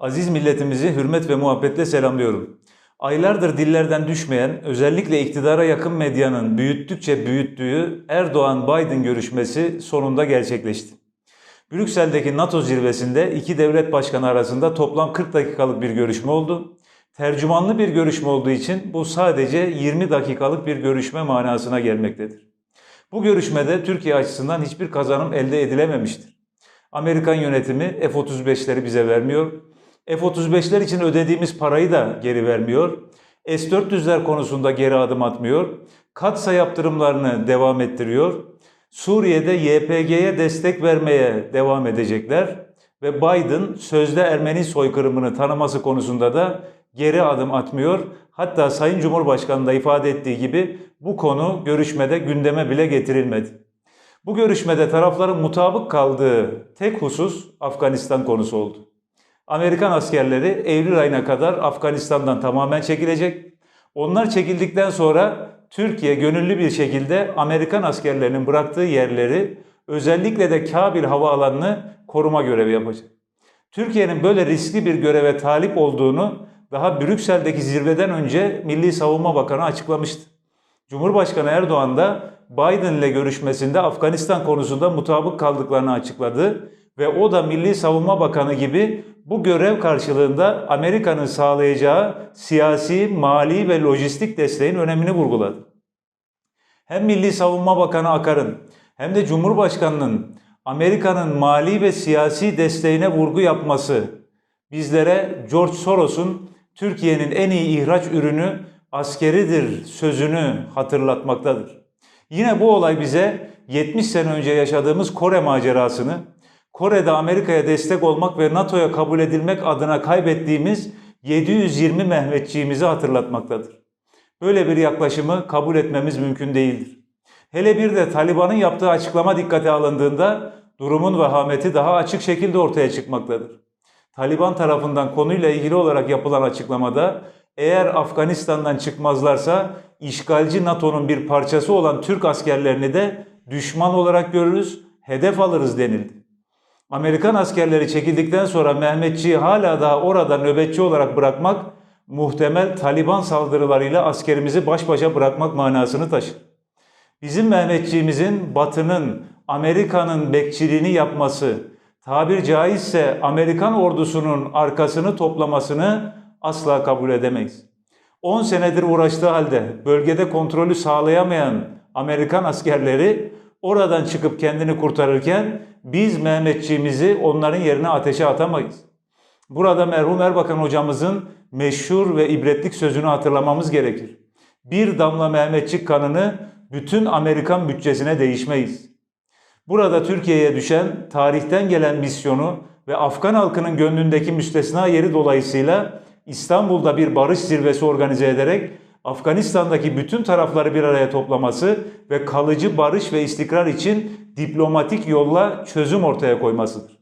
Aziz milletimizi hürmet ve muhabbetle selamlıyorum. Aylardır dillerden düşmeyen, özellikle iktidara yakın medyanın büyüttükçe büyüttüğü Erdoğan-Biden görüşmesi sonunda gerçekleşti. Brüksel'deki NATO zirvesinde iki devlet başkanı arasında toplam 40 dakikalık bir görüşme oldu. Tercümanlı bir görüşme olduğu için bu sadece 20 dakikalık bir görüşme manasına gelmektedir. Bu görüşmede Türkiye açısından hiçbir kazanım elde edilememiştir. Amerikan yönetimi F-35'leri bize vermiyor. F-35'ler için ödediğimiz parayı da geri vermiyor. S-400'ler konusunda geri adım atmıyor. Katsa yaptırımlarını devam ettiriyor. Suriye'de YPG'ye destek vermeye devam edecekler. Ve Biden sözde Ermeni soykırımını tanıması konusunda da geri adım atmıyor. Hatta Sayın Cumhurbaşkanı da ifade ettiği gibi bu konu görüşmede gündeme bile getirilmedi. Bu görüşmede tarafların mutabık kaldığı tek husus Afganistan konusu oldu. Amerikan askerleri Eylül ayına kadar Afganistan'dan tamamen çekilecek. Onlar çekildikten sonra Türkiye gönüllü bir şekilde Amerikan askerlerinin bıraktığı yerleri özellikle de Kabil havaalanını koruma görevi yapacak. Türkiye'nin böyle riskli bir göreve talip olduğunu daha Brüksel'deki zirveden önce Milli Savunma Bakanı açıklamıştı. Cumhurbaşkanı Erdoğan da Biden ile görüşmesinde Afganistan konusunda mutabık kaldıklarını açıkladı ve o da Milli Savunma Bakanı gibi bu görev karşılığında Amerika'nın sağlayacağı siyasi, mali ve lojistik desteğin önemini vurguladı. Hem Milli Savunma Bakanı Akar'ın hem de Cumhurbaşkanı'nın Amerika'nın mali ve siyasi desteğine vurgu yapması bizlere George Soros'un Türkiye'nin en iyi ihraç ürünü askeridir sözünü hatırlatmaktadır. Yine bu olay bize 70 sene önce yaşadığımız Kore macerasını, Kore'de Amerika'ya destek olmak ve NATO'ya kabul edilmek adına kaybettiğimiz 720 Mehmetçiğimizi hatırlatmaktadır. Böyle bir yaklaşımı kabul etmemiz mümkün değildir. Hele bir de Taliban'ın yaptığı açıklama dikkate alındığında durumun vehameti daha açık şekilde ortaya çıkmaktadır. Taliban tarafından konuyla ilgili olarak yapılan açıklamada eğer Afganistan'dan çıkmazlarsa işgalci NATO'nun bir parçası olan Türk askerlerini de düşman olarak görürüz, hedef alırız denildi. Amerikan askerleri çekildikten sonra Mehmetçiği hala daha orada nöbetçi olarak bırakmak muhtemel Taliban saldırılarıyla askerimizi baş başa bırakmak manasını taşır. Bizim Mehmetçiğimizin Batı'nın, Amerika'nın bekçiliğini yapması, tabir caizse Amerikan ordusunun arkasını toplamasını asla kabul edemeyiz. 10 senedir uğraştığı halde bölgede kontrolü sağlayamayan Amerikan askerleri oradan çıkıp kendini kurtarırken biz Mehmetçiğimizi onların yerine ateşe atamayız. Burada merhum Erbakan hocamızın meşhur ve ibretlik sözünü hatırlamamız gerekir. Bir damla Mehmetçik kanını bütün Amerikan bütçesine değişmeyiz. Burada Türkiye'ye düşen tarihten gelen misyonu ve Afgan halkının gönlündeki müstesna yeri dolayısıyla İstanbul'da bir barış zirvesi organize ederek Afganistan'daki bütün tarafları bir araya toplaması ve kalıcı barış ve istikrar için diplomatik yolla çözüm ortaya koymasıdır.